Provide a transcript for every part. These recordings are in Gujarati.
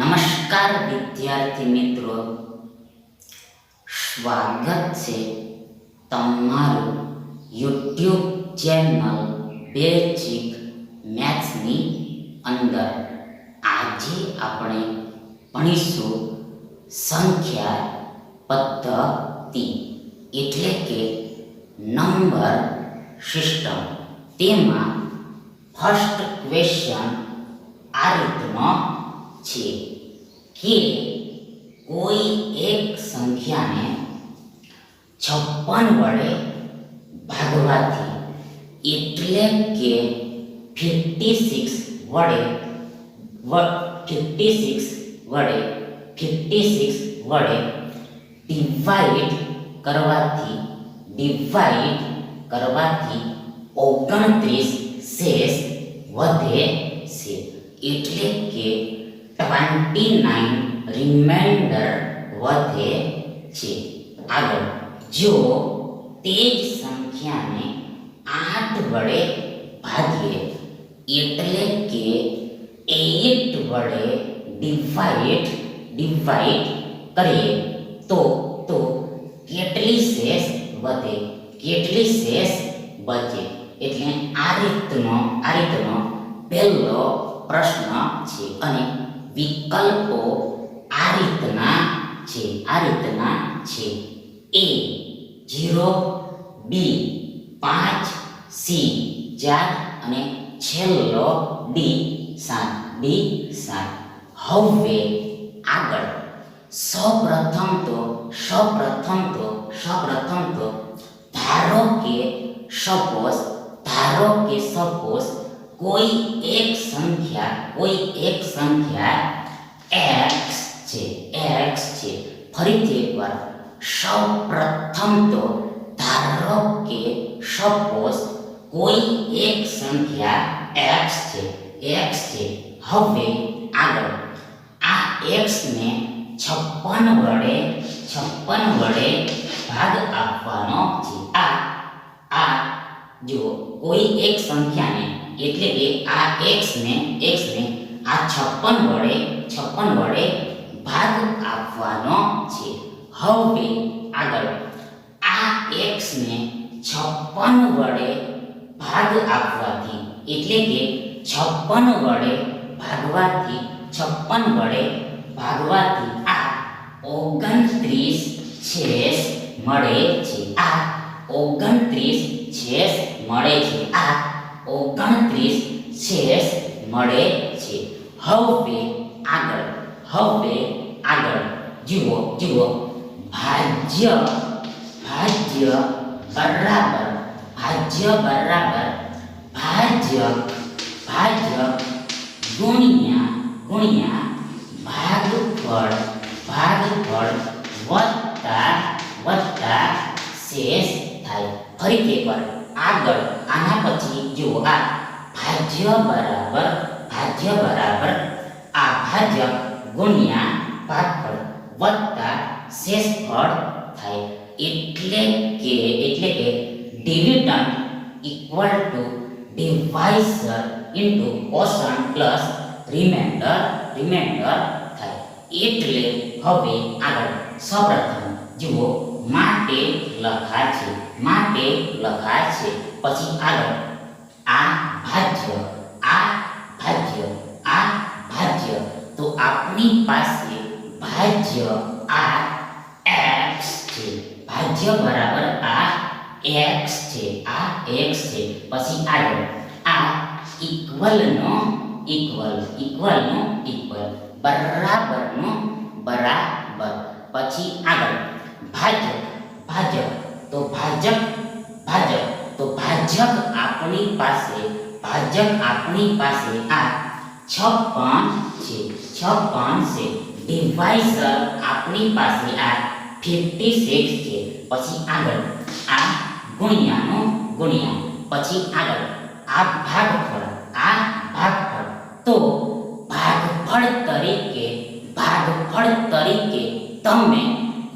નમસ્કાર વિદ્યાર્થી મિત્રો સ્વાગત છે તમારું યુટ્યુબ ચેનલ બેચિક મેથ્સની અંદર આજે આપણે ભણીશું સંખ્યા પદ્ધતિ એટલે કે નંબર સિસ્ટમ તેમાં ફર્સ્ટ ક્વેશ્ચન આ રીતનો છે કે કોઈ એક સંખ્યાને છપ્પન વડે ભાગવાથી એટલે કે ફિફ્ટી સિક્સ વડે ફિફ્ટી સિક્સ વડે ફિફ્ટી સિક્સ વડે ડિવાઈડ કરવાથી ડિવાઈડ કરવાથી ઓગણત્રીસ શેષ વધે છે એટલે કે ટ્વેન્ટી નાઇન રિમાઇન્ડર વધે છે આગળ જો તે જ સંખ્યાને આઠ વડે ભાગીએ એટલે કે એટ વડે ડિવાઇડ ડિવાઇડ કરીએ તો તો કેટલી શેષ વધે કેટલી શેષ બચે એટલે આ રીતનો આ રીતનો પહેલો પ્રશ્ન છે અને વિકલ્પો આ રીતના છે આ રીતના છે એ ઝીરો બી પાંચ સી ચાર અને છેલ્લો ડી સાત ડી સાત હવે આગળ સૌપ્રથમ તો સૌપ્રથમ તો સૌપ્રથમ તો ધારો કે સપોઝ ધારો કે સપોઝ कोई एक संख्या कोई एक संख्या x छे x छे फरीते एक बार सर्वप्रथम तो धारो के सपोज कोई एक संख्या x छे x छे हवे आगे आ x ने 56 वडे 56 वडे भाग આપવાનો છે આ આ જો કોઈ એક સંખ્યાને એટલે કે આ x ને x ને આ 56 વડે 56 વડે ભાગ આપવાનો છે હવે આગળ આ x ને 56 વડે ભાગ આપવાથી એટલે કે 56 વડે ભાગવાથી 56 વડે ભાગવાથી આ 29 છેસ મળે છે આ 29 છેસ મળે છે આ ઓગણત્રીસ શેષ મળે છે હવે આગળ હવે આગળ જુઓ જુઓ ભાજ્ય ભાજ્ય બરાબર ભાજ્ય બરાબર ભાજ્ય ભાજ્ય ગુણ્યા ગુણ્યા ભાગફળ ભાગફળ વત્તા વત્તા શેષ થાય ફરી એકવાર આગળ આના પછી જુઓ આ ભાજ્ય બરાબર ભાજ્ય બરાબર આ ભાજ્ય ગુણ્યા ભાગફળ વત્તા શેષફળ થાય એટલે કે એટલે કે dividend equal to divisor into quotient plus remainder remainder થાય એટલે હવે આગળ સૌપ્રથમ જુઓ માટે લખાય છે માટે લખાય છે પછી આગળ આ ભાજ્ય આ ભાજ્ય આ ભાજ્ય તો આપણી પાસે ભાજ્ય આ x છે ભાજ્ય બરાબર આ x છે આ x છે પછી આગળ આ ઇક્વલ નો ઇક્વલ ઇક્વલ નો ઇક્વલ બરાબર નો બરાબર પછી આગળ भाज्य भाज्य तो भाजक भाजक तो भाजक अपनी पास भाजक अपनी पास आ छ पांच से छ पांच से डिवाइसर अपनी पास आ 56 से પછી આગળ આ ગુણ્યાનો ગુણ્યા પછી આગળ આ ભાગફળ આ ભાગફળ તો ભાગફળ તરીકે ભાગફળ તરીકે તમે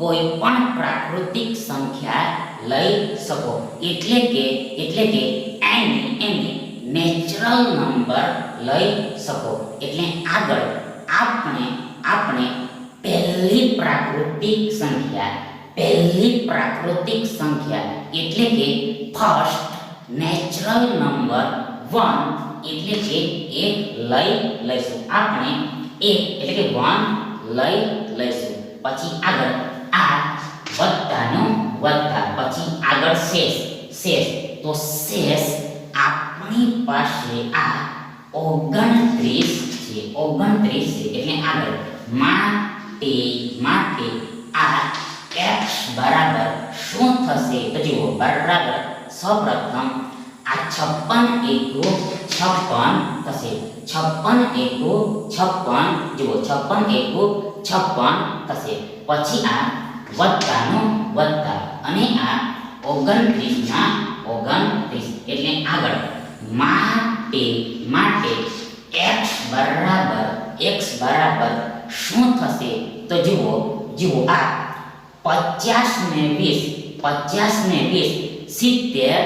वो एक पण प्राकृतिक संख्या લઈ શકો એટલે કે એટલે કે n n નેચરલ નંબર લઈ શકો એટલે આગળ આપણે આપણે પહેલી પ્રાકૃતિક સંખ્યા પહેલી પ્રાકૃતિક સંખ્યા એટલે કે ફર્સ્ટ નેચરલ નંબર 1 એટલે કે એક લઈ લેશો આપણે એક એટલે કે 1 લઈ લેશો પછી આગળ આ વત્તાનું વત્તા પછી આગળ શેષ શેષ તો શેષ આપણી પાસે આ ઓગણત્રીસ છે ઓગણત્રીસ છે એટલે આગળ માટે માટે આ એક્સ બરાબર શું થશે તો જુઓ બરાબર સૌપ્રથમ આ છપ્પન એકુ છપ્પન થશે છપ્પન એકો છપ્પન જુઓ છપ્પન એકુ છપ્પન થશે પછી આ વત્તાનું વત્તા અને આ ઓગણત્રીસના ઓગણત્રીસ એટલે આગળ માટે માટે x બરાબર x બરાબર શું થશે તો જુઓ જુઓ આ પચાસ ને વીસ પચાસ ને વીસ સિત્તેર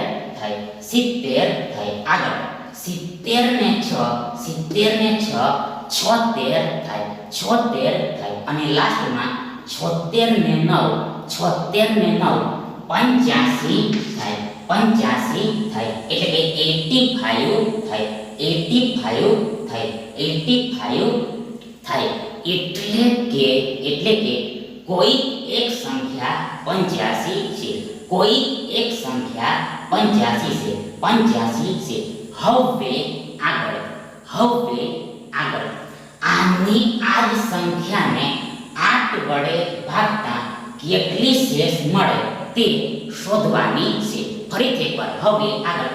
થાય સિત્તેર થાય આગળ સિત્તેર ને છ સિત્તેર ને છ છોતેર થાય છોતેર થાય અને લાસ્ટમાં છોતેર નવ છોતેર નવ પંચ્યાસી થાય પંચ્યાસી થાય એટલે કે એટી ફાઈવ થાય એટી ફાઈવ થાય એટી ફાઈવ થાય એટલે કે એટલે કે કોઈ એક સંખ્યા પંચ્યાસી છે કોઈ એક સંખ્યા પંચ્યાસી છે પંચ્યાસી છે હવે આગળ હવે આગળ આની આ સંખ્યાને આઠ વડે ભાગતા કેટલી શેષ મળે તે શોધવાની છે ફરીથી એકવાર હવે આગળ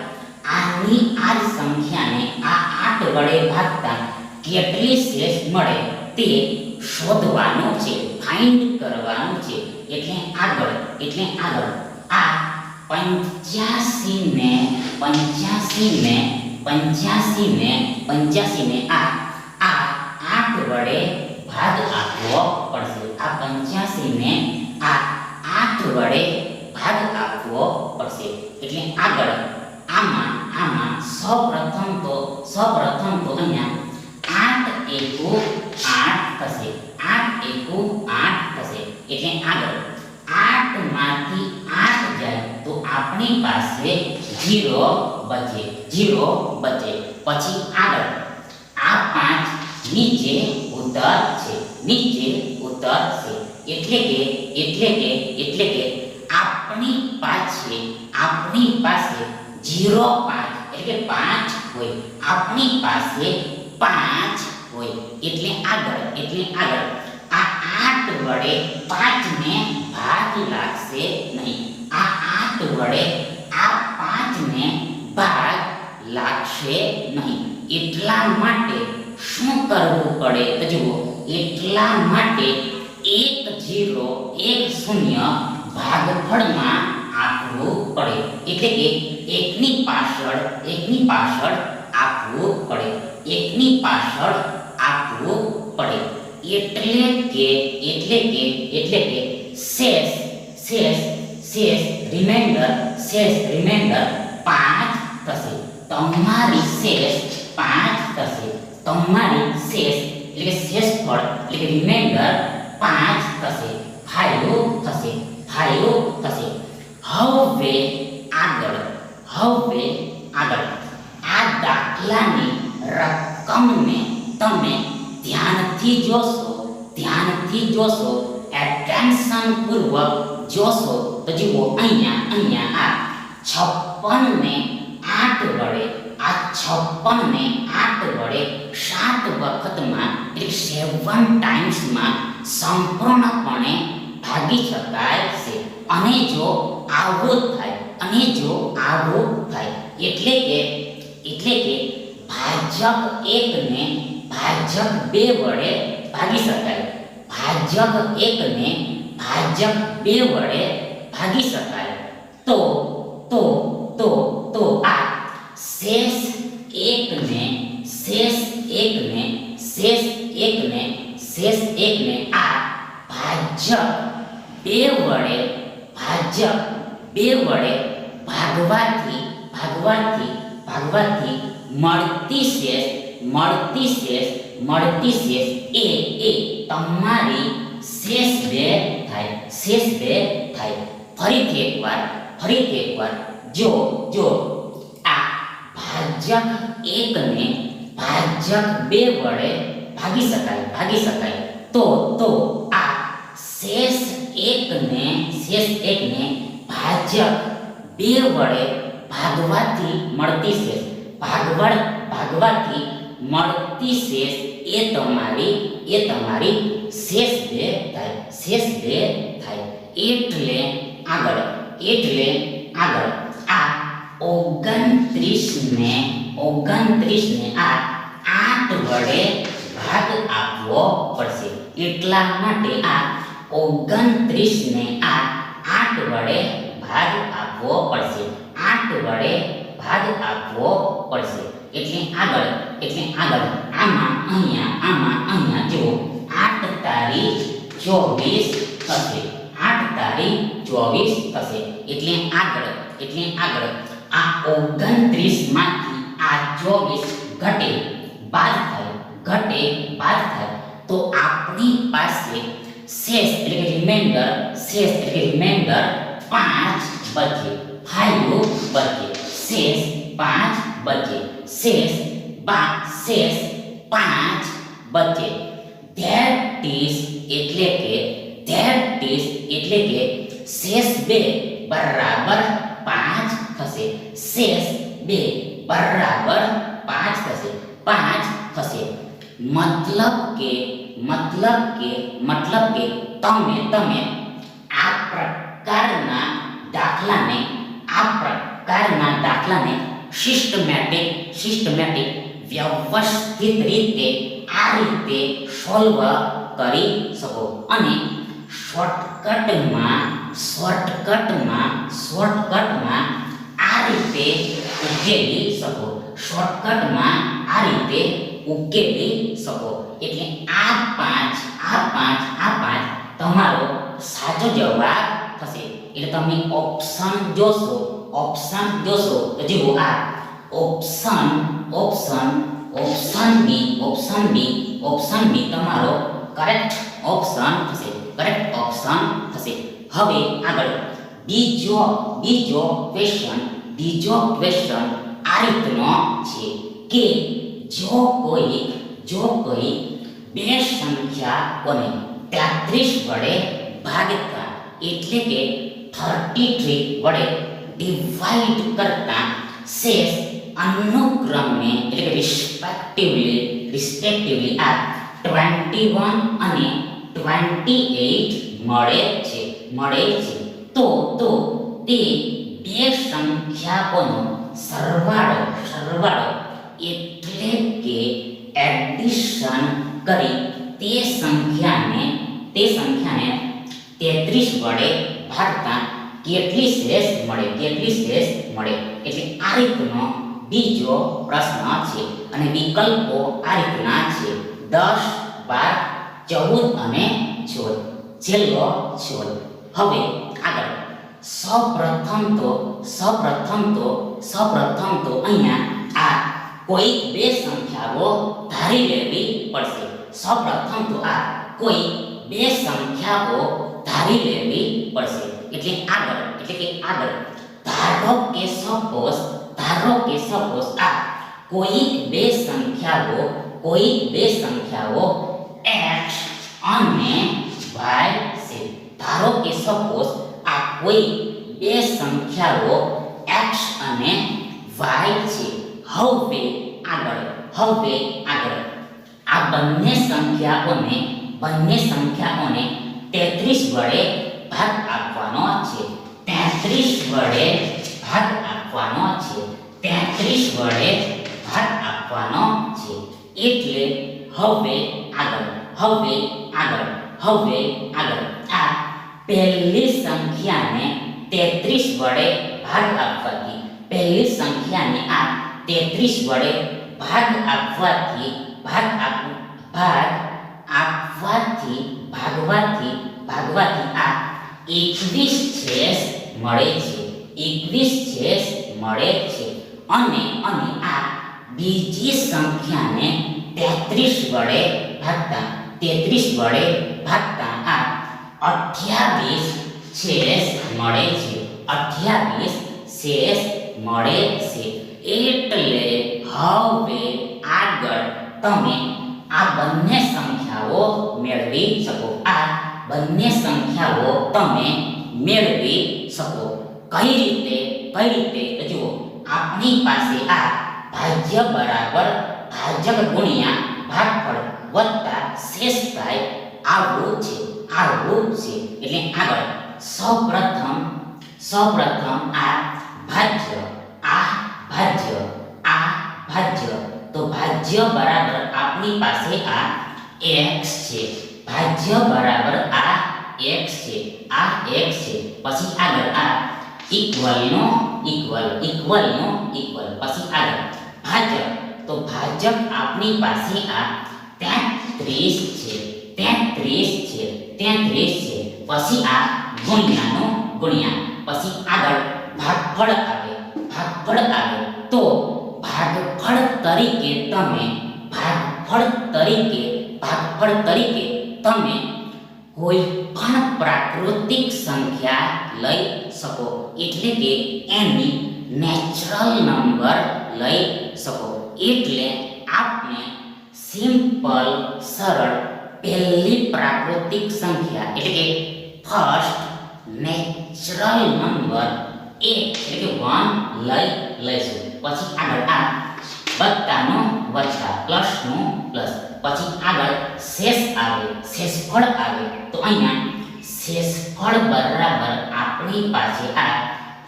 આની આ સંખ્યાને આ આઠ વડે ભાગતા કેટલી શેષ મળે તે શોધવાનો છે ફાઇન્ડ કરવાનો છે એટલે આગળ એટલે આગળ આ પંચ્યાસી પંચ્યાસીને પંચ્યાસીને પંચ્યાસીને પંચ્યાસીને આ આ આઠ વડે ભાગ આપવો પડશે આ પંચ્યાસીને આ આઠ વડે ભાગ આપવો પડશે એટલે આગળ આમાં આમાં સૌપ્રથમ તો સૌપ્રથમ તો અહીંયા આઠ એકુ આઠ થશે આઠ એકુ આઠ થશે એટલે આગળ આઠમાંથી આઠ જાય તો આપણી પાસે ઝીરો બચે ઝીરો બચે પછી આગળ આ પાંચ नीचे उत्तर छे नीचे उत्तर छे એટલે કે એટલે કે એટલે કે આપની પાસે 5 આપની પાસે 0 5 એટલે 5 હોય આપની પાસે 5 હોય એટલે આ દળ એટલે આ દળ આ 8 વડે 5 ને ભાગી લાકશે નહીં આ 8 વડે આ 5 ને ભાગ લાકશે નહીં એટલા માટે શું કરવું પડે તો જુઓ એટલા માટે એક જીરો એક શૂન્ય ભાગફળમાં આપવું પડે એટલે કે એકની પાછળ એકની પાછળ આપવું પડે એકની પાછળ આપવું પડે એટલે કે એટલે કે એટલે કે શેષ શેષ શેષ રિમાઇન્ડર શેષ રિમાઇન્ડર પાંચ થશે તમારી શેષ પાંચ તમારી શેષ એટલે કે શેષફળ એટલે કે રિમાઇન્ડર પાંચ થશે ફાયદો થશે ફાયદો થશે હવે આગળ હવે આગળ આ દાખલાની રકમને તમે ધ્યાનથી જોશો ધ્યાનથી જોશો એટેન્શન પૂર્વક જોશો તો જુઓ અહીંયા અહીંયા આ છપ્પન ને આઠ વડે આ છપ્પન ને આઠ વડે સાત વખતમાં એટલે સેવન ટાઈમ્સમાં સંપૂર્ણપણે ભાગી શકાય છે અને જો આવો થાય અને જો આવો થાય એટલે કે એટલે કે ભાજક એકને ભાજક બે વડે ભાગી શકાય ભાજક એકને ભાજક બે વડે ભાગી શકાય તો તો शेष एक में शेष एक में आ भाज्य बे वड़े भाज्य बे वड़े भागवाती भागवाती भागवाती मरती शेष मरती शेष मरती शेष ए ए तमारी शेष बे थाई शेष बे थाई फरी थे एक बार फरी थे एक बार जो जो आ भाज्य एक में ભાજક બે વડે ભાગી શકાય ભાગી શકાય તો તો આ શેષ એકને શેષ એકને ભાજક બે વડે ભાગવાથી મળતી શેષ ભાગવડ ભાગવાથી મળતી શેષ એ તમારી એ તમારી શેષ બે થાય શેષ બે થાય એટલે આગળ એટલે આગળ આ ઓગણત્રીસને ઓગણત્રીસને આ આઠ વડે ભાગ આપવો પડશે એટલા માટે આ ઓગણત્રીસને આ આઠ વડે ભાગ આપવો પડશે આઠ વડે ભાગ આપવો પડશે એટલે આગળ એટલે આગળ આમાં અહીંયા આમાં અહીંયા જુઓ આઠ તારીખ ચોવીસ થશે આઠ તારીખ ચોવીસ થશે એટલે આગળ એટલે આગળ આ ઓગણત્રીસમાંથી आज 24 घटे 5 बार घटे 5 बार तो आपकी पास शेष એટલે કે રીમેન્ડર શેષ એટલે કે રીમેન્ડર 5 બચે 5 બચે શેષ 5 બચે શેષ બા શેષ 5 બચે ધેન ઇસ એટલે કે ધેન ઇસ એટલે કે શેષ 2 = 5 થશે શેષ 2 बराबर पांच खसे पांच खसे मतलब के मतलब के मतलब के तमे तमे आ प्रकार ना दाखला ने आ प्रकार ना दाखला ने सिस्टमैटिक सिस्टमैटिक व्यवस्थित रीते आ रीते सॉल्व करी सको अने शॉर्टकट में शॉर्टकट में शॉर्टकट में आ रीते ઉકેલી શકો શોર્ટકટમાં આ રીતે ઉકેલી શકો એટલે આ પાંચ આ પાંચ આ પાંચ તમારો સાચો જવાબ થશે એટલે તમે ઓપ્શન જોશો ઓપ્શન જોશો તો જુઓ આ option option option B option B option B તમારો કરેક્ટ ઓપ્શન થશે કરેક્ટ ઓપ્શન થશે હવે આગળ બીજો બીજો ક્વેશ્ચન બીજો ક્વેશ્ચન આ રીતનો છે કે જો કોઈ જો કોઈ બે સંખ્યાઓને 33 વડે ભાગતા એટલે કે 33 વડે ડિવાઇડ કરતા શેષ અનુક્રમે એટલે કે રિસ્પેક્ટિવલી રિસ્પેક્ટિવલી આ 21 અને 28 મળે છે મળે છે તો તો તે બે સંખ્યાકોનો સરવાળો સરવાળો એટલે કે એડિશન કરી તે સંખ્યાને તે સંખ્યાને તેત્રીસ વડે ભાગતા કેટલી શેષ મળે કેટલી શેષ મળે એટલે આ રીતનો બીજો પ્રશ્ન છે અને વિકલ્પો આ રીતના છે દસ બાર ચૌદ અને છોડ છેલ્લો 16 હવે આગળ સૌપ્રથમ તો સૌપ્રથમ તો સૌપ્રથમ તો અહીંયા આ કોઈક બે સંખ્યાઓ ધારી લેવી પડશે સૌપ્રથમ તો આ કોઈ બે સંખ્યાઓ ધારી લેવી પડશે એટલે આગળ એટલે કે આગળ ધારો કે સપોઝ ધારો કે સપોઝ આ કોઈક બે સંખ્યાઓ કોઈક બે સંખ્યાઓ x અને y છે ધારો કે સપોઝ કોઈ બે સંખ્યાઓ x અને y છે હવે આગળ હવે આગળ આ બંને સંખ્યાઓને બંને સંખ્યાઓને 33 વડે ભાગ આપવાનો છે 33 વડે ભાગ આપવાનો છે 33 વડે ભાગ આપવાનો છે એટલે હવે આગળ હવે આગળ હવે આગળ પહેલી સંખ્યાને તેત્રીસ વડે ભાગ આપવાથી પહેલી સંખ્યાને આ તેત્રીસ વડે ભાગ આપવાથી ભાગ આપ ભાગ આપવાથી ભાગવાથી ભાગવાથી આ એકવીસ છેસ મળે છે એકવીસ છેસ મળે છે અને અને આ બીજી સંખ્યાને તેત્રીસ વડે ભાગતા તેત્રીસ વડે ભાગતા આ અઠ્યાવીસ શેષ મળે છે અઠ્યાવીસ શેષ મળે છે એટલે હવે આગળ તમે આ બંને સંખ્યાઓ મેળવી શકો આ બંને સંખ્યાઓ તમે મેળવી શકો કઈ રીતે કઈ રીતે જુઓ આપણી પાસે આ ભાજ્ય બરાબર ભાજક ગુણ્યા ભાગફળ વત્તા શેષ થાય આવું છે આવવું છે એટલે આગળ સૌપ્રથમ સૌપ્રથમ આ ભાજ્ય આ ભાજ્ય આ ભાજ્ય તો ભાજ્ય બરાબર આપની પાસે આ x છે ભાજ્ય બરાબર આ x છે આ x છે પછી આગળ આ ઇક્વલ નો ઇક્વલ ઇક્વલ નો ઇક્વલ પછી આગળ ભાજ્ય તો ભાજ્ય આપની પાસે આ 33 છે 33 છે તેત્રીસ છે પછી આ ગુણ્યાનો ગુણ્યા પછી આગળ ભાગફળ આવે ભાગફળ આવે તો ભાગફળ તરીકે તમે ભાગફળ તરીકે ભાગફળ તરીકે તમે કોઈ પણ પ્રાકૃતિક સંખ્યા લઈ શકો એટલે કે એની નેચરલ નંબર લઈ શકો એટલે આપણે સિમ્પલ સરળ પહેલી પ્રાકૃતિક સંખ્યા એટલે કે ફર્સ્ટ નેચરલ નંબર 1 એટલે કે 1 લઈ લઈશું પછી આગળ આ વત્તાનો વત્તા પ્લસનો પ્લસ પછી આગળ શેષ આવે શેષફળ આવે તો અહીંયા શેષફળ બરાબર આપણી પાસે આ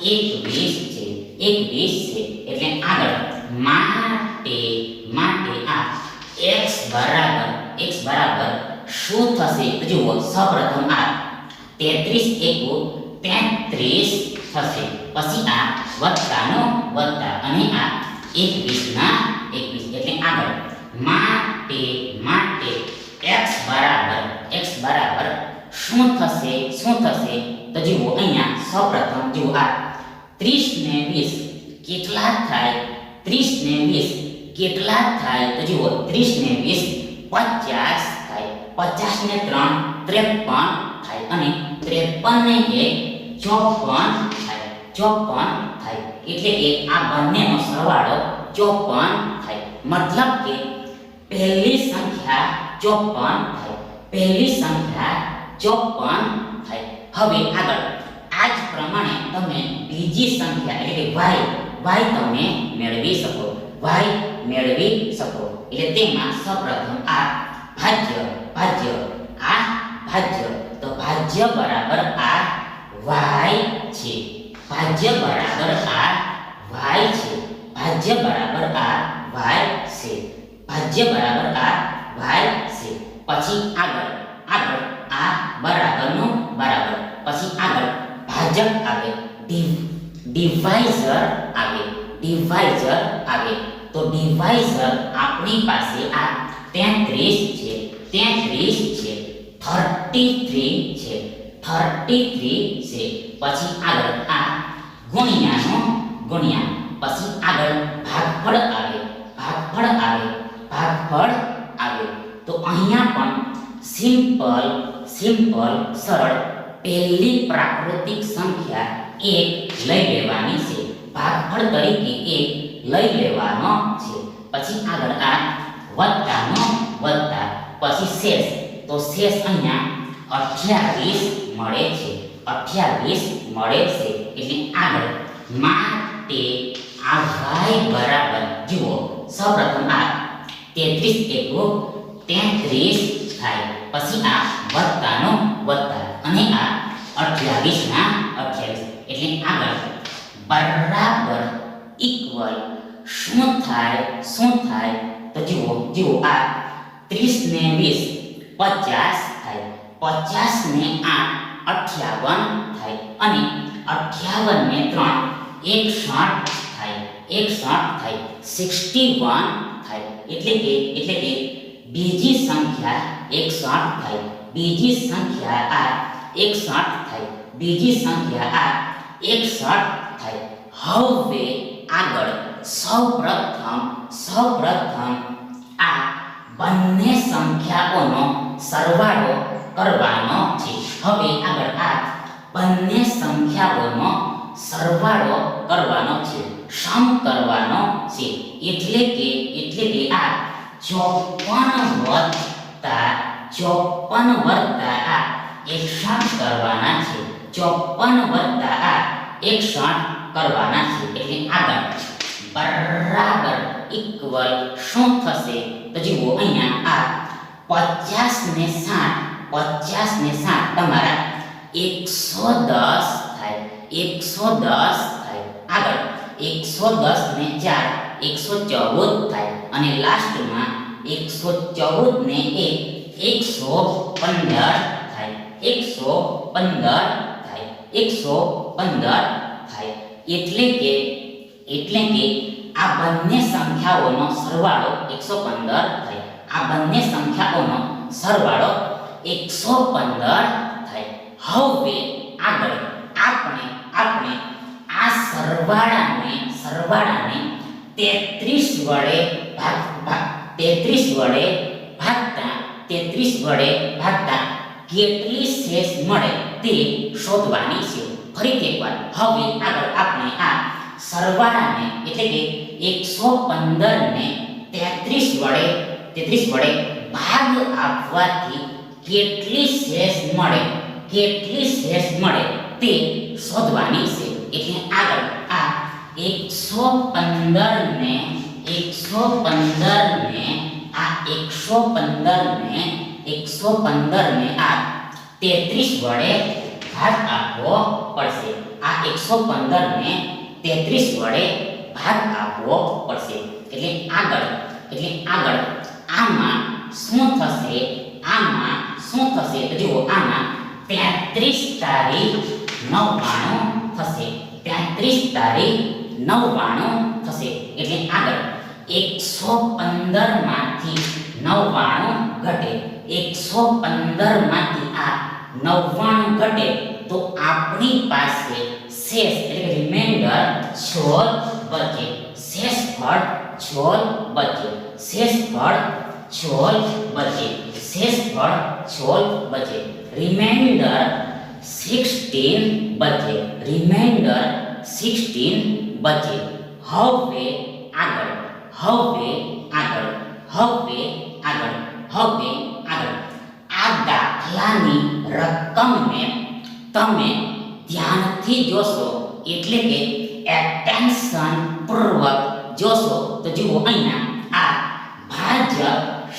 120 છે 120 છે એટલે આગળ માટે માટે આ x બરાબર x બરાબર શું થશે તો જુઓ સૌપ્રથમ આ 33 એકુ 33 થશે પછી આ વત્તાનો વત્તા અને આ 21 ના 21 એટલે આગળ માટે માટે x બરાબર x બરાબર શું થશે શું થશે તો જુઓ અહીંયા સૌપ્રથમ જુઓ આ 30 ને 20 કેટલા થાય 30 ને 20 કેટલા થાય તો જુઓ 30 ને 20 50 પચાસ ને ત્રણ ત્રેપન થાય અને ત્રેપન ને એક ચોપન થાય ચોપન થાય એટલે કે આ બંનેનો સરવાળો ચોપન થાય મતલબ કે પહેલી સંખ્યા ચોપન થાય પહેલી સંખ્યા ચોપન થાય હવે આગળ આ જ પ્રમાણે તમે બીજી સંખ્યા એટલે કે y y તમે મેળવી શકો y મેળવી શકો એટલે તેમાં સૌપ્રથમ આ ભાજ્ય ભાજ્ય આ ભાજ્ય તો ભાજ્ય બરાબર આ વાય છે ભાજ્ય બરાબર આ વાય છે ભાજ્ય બરાબર આ વાય છે ભાજ્ય બરાબર આ વાય છે પછી આગળ આગળ આ બરાબરનું બરાબર પછી આગળ ભાજક આવે ડિવાઇઝર આવે ડિવાઇઝર આવે તો ડિવાઇઝર આપણી પાસે આ 33 છે તેત્રીસ છે થર્ટી થ્રી છે થર્ટી થ્રી છે પછી આગળ આ ગુણ્યાનો ગુણ્યા પછી આગળ ભાગફળ આવે ભાગફળ આવે ભાગફળ આવે તો અહીંયા પણ સિમ્પલ સિમ્પલ સરળ પહેલી પ્રાકૃતિક સંખ્યા એક લઈ લેવાની છે ભાગફળ તરીકે એક લઈ લેવાનો છે પછી આગળ આ વત્તાનો વત્તા પછી શેષ તો શેષ અહીંયા અઠ્યાવીસ મળે છે અઠ્યાવીસ મળે છે એટલે આગળ માટે આ વાય બરાબર જુઓ સૌપ્રથમ આ તેત્રીસ એકુ તેત્રીસ થાય પછી આ વત્તાનો વત્તા અને આ અઠ્યાવીસ ના અઠ્યાવીસ એટલે આગળ બરાબર ઇક્વલ શું થાય શું થાય તો જુઓ જુઓ આ 3 ने मिस 50 था 50 ने 8 58 था और 58 ने 3 168 था 168 था 61 था એટલે કે એટલે કે બીજી સંખ્યા 168 થાય બીજી સંખ્યા આ 168 થાય બીજી સંખ્યા આ 168 થાય હવે આગળ સહપ્રથમ સહપ્રથમ આ બંને સંખ્યાઓનો સરવાળો કરવાનો છે હવે આગળ આ બંને સંખ્યાઓનો સરવાળો કરવાનો છે સમ કરવાનો છે એટલે કે એટલે કે આ ચોપન વત્તા ચોપન વત્તા આ એકસાઠ કરવાના છે ચોપન વત્તા આ એકસાઠ કરવાના છે એટલે આગળ બરાબર ઇક્વલ શું થશે તો જુઓ અહીંયા આ પચાસ ને સાઠ પચાસ ને સાઠ તમારા એકસો દસ થાય એકસો દસ થાય આગળ એકસો દસ ને ચાર એકસો ચૌદ થાય અને લાસ્ટમાં એકસો ચૌદ ને એક એકસો પંદર થાય એકસો પંદર થાય એકસો પંદર થાય એટલે કે એટલે કે આ બંને સંખ્યાઓનો સરવાળો એકસો પંદર થાય આ બંને સંખ્યાઓનો સરવાળો એકસો પંદર થાય હવે આગળ આપણે આપણે આ સરવાળાને સરવાળાને તેત્રીસ વડે ભાગ ભાગ તેત્રીસ વડે ભાગતા તેત્રીસ વડે ભાગતા કેટલી શેષ મળે તે શોધવાની છે ફરી એકવાર હવે આગળ આપણે આ सर्वादाने એટલે કે 115 ને 33 વડે 33 વડે ભાગાત આ ભાગાત કેટલી શેષ મળે કેટલી શેષ મળે તે શોધવાની છે એટલે આગળ આ 115 ને 115 ને આ 115 ને 115 ને આ 33 વડે ભાગાત આપવો પડશે આ 115 ને તે 30 વડે ભાગાપો પડશે એટલે આ ગણ એટલે આ ગણ આમાં શું થશે આમાં શું થશે જુઓ આમાં 3500 99 થશે 3500 99 થશે એટલે આ ગણ 115 માંથી 992 ઘટે 115 માંથી આ 99 ઘટે તો આપની પાસે शेष यानी रिमाइंडर 6 बचे शेष भाग 6 बचे शेष भाग 6 बचे शेष भाग 6 बचे रिमाइंडर 16 बचे रिमाइंडर 16 बचे हाउ वे आगे हाउ वे आगे हाउ वे आगे हाउ वे आगे आधा यानी रकम में तमें या नक्की जोसो એટલે કે એક ટાઈમ સન પૂર્વક જોસો તજો હોયના આ ભાગ્ય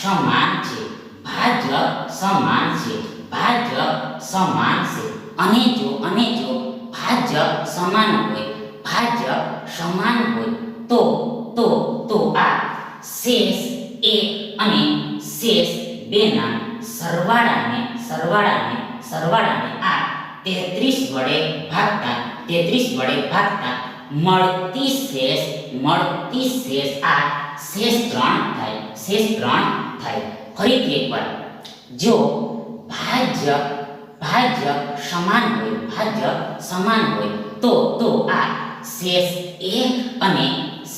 સમાન છે ભાગ્ય સમાન છે ભાગ્ય સમાન છે અને જો અને જો ભાગ્ય સમાન હોય ભાગ્ય સમાન હોય તો તો તો આ સેસ એક અને સેસ બે ના ਸਰવાડાને ਸਰવાડાને સરવાડા તેત્રીસ વડે ભાગતા તેત્રીસ વડે ભાગતા મળતી શેષ મળતી શેષ આ શેષ ત્રણ થાય શેષ ત્રણ થાય ફરીથી એકવાર જો ભાજ્ય ભાજ્ય સમાન હોય ભાજ્ય સમાન હોય તો તો આ શેષ એક અને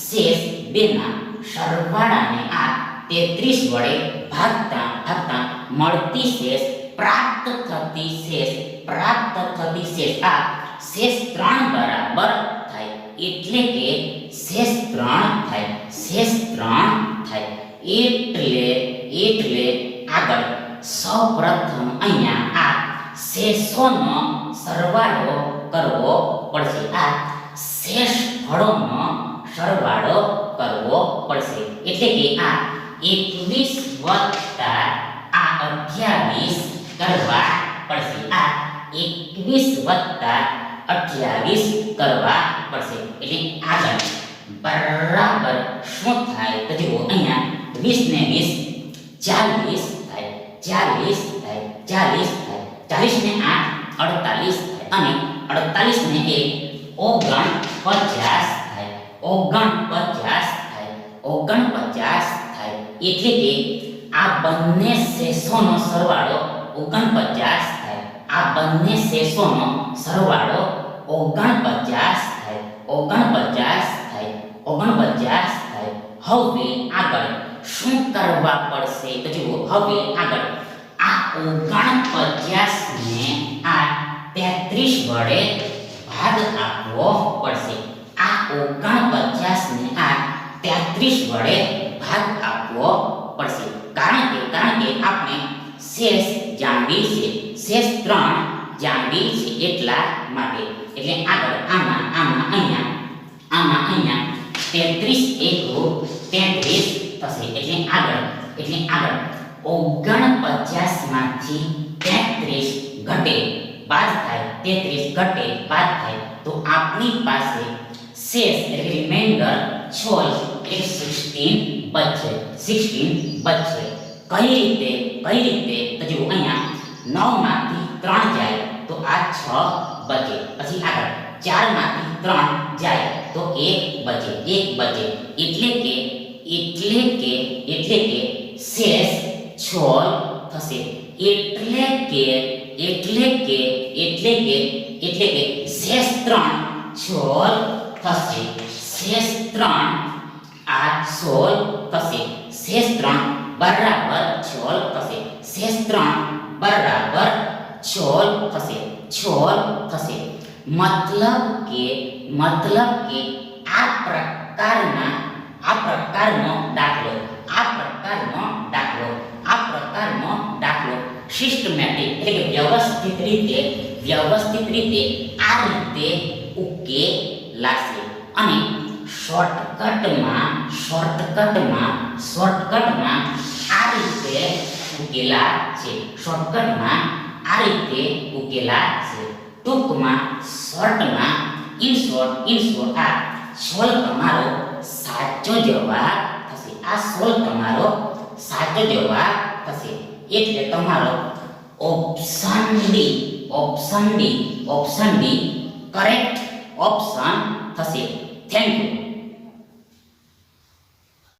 શેષ બેના સરવાળાને આ તેત્રીસ વડે ભાગતા ભાગતા મળતી શેષ પ્રાપ્ત થતી શેષ પ્રાપ્ત થતી શેષ આ શેષ 3 બરાબર થાય એટલે કે શેષ 3 થાય શેષ 3 થાય એટલે એટલે આગળ સૌપ્રથમ અહીંયા આ શેષોનો સરવાળો કરવો પડશે આ શેષ ફળોનો સરવાળો કરવો પડશે એટલે કે આ 21 વત્તા આ 28 કરવા પડશે આ 21 28 કરવા પડશે એટલે આગળ બરાબર શું થાય તો જુઓ અહીંયા 20 ને 20 40 થાય 40 થાય 40 થાય 40 ને 8 48 થાય અને 48 ને 1 49 થાય 49 થાય 49 થાય એટલે કે આ બંને શેષોનો સરવાળો 49 है आ बन्ने शेषों में सरवाड़ो 49 है 49 है 49 है हवे आगर शुं करवा से तो जो हवे आगर आ 49 ने आ 33 बड़े भाग आपवो पड़ से आ 49 ने आ 33 बड़े भाग आपवो पड़ से कारण के कारण के आपने શેષ જાળવી છે શેષ ત્રણ જાળવી છે એટલા માટે એટલે આગળ આમાં આમાં અહીંયા આમાં અહીંયા તેત્રીસ એકો તેત્રીસ થશે એટલે આગળ એટલે આગળ ઓગણપચાસ માંથી તેત્રીસ ઘટે બાદ થાય તેત્રીસ ઘટે બાદ થાય તો આપણી પાસે શેષ એટલે રિમાઇન્ડર છ એટલે સિક્સટીન બચશે સિક્સટીન બચશે कई रीते कई रीते तो जो अहियां नौ माती जाए तो आ छ बजे पची चार माती जाए तो एक बजे एक बजे इतले के इतले के इतले के सेस छोल थसे के इतले के इतले के इतले के सेस त्राण छोल थसे सेस त्राण सोल थसे सेस બરાબર છોલ થશે શેષ ત્રણ બરાબર છોલ થશે છોલ થશે મતલબ કે મતલબ કે આ પ્રકારના આ પ્રકારનો દાખલો આ પ્રકારનો દાખલો આ પ્રકારનો દાખલો સિસ્ટમેટિક એટલે કે વ્યવસ્થિત રીતે વ્યવસ્થિત રીતે આ રીતે ઉકેલાશે અને શોર્ટકટમાં શોર્ટકટમાં શોર્ટકટમાં આ રીતે ઉકેલા છે શોર્ટકટમાં આ રીતે ઉકેલા છે ટૂંકમાં શોર્ટમાં ઇન શોર્ટ ઇન શોર્ટ આ સોલ તમારો સાચો જવાબ થશે આ સોલ તમારો સાચો જવાબ થશે એટલે તમારો option D option D option D correct option થશે થેન્ક યુ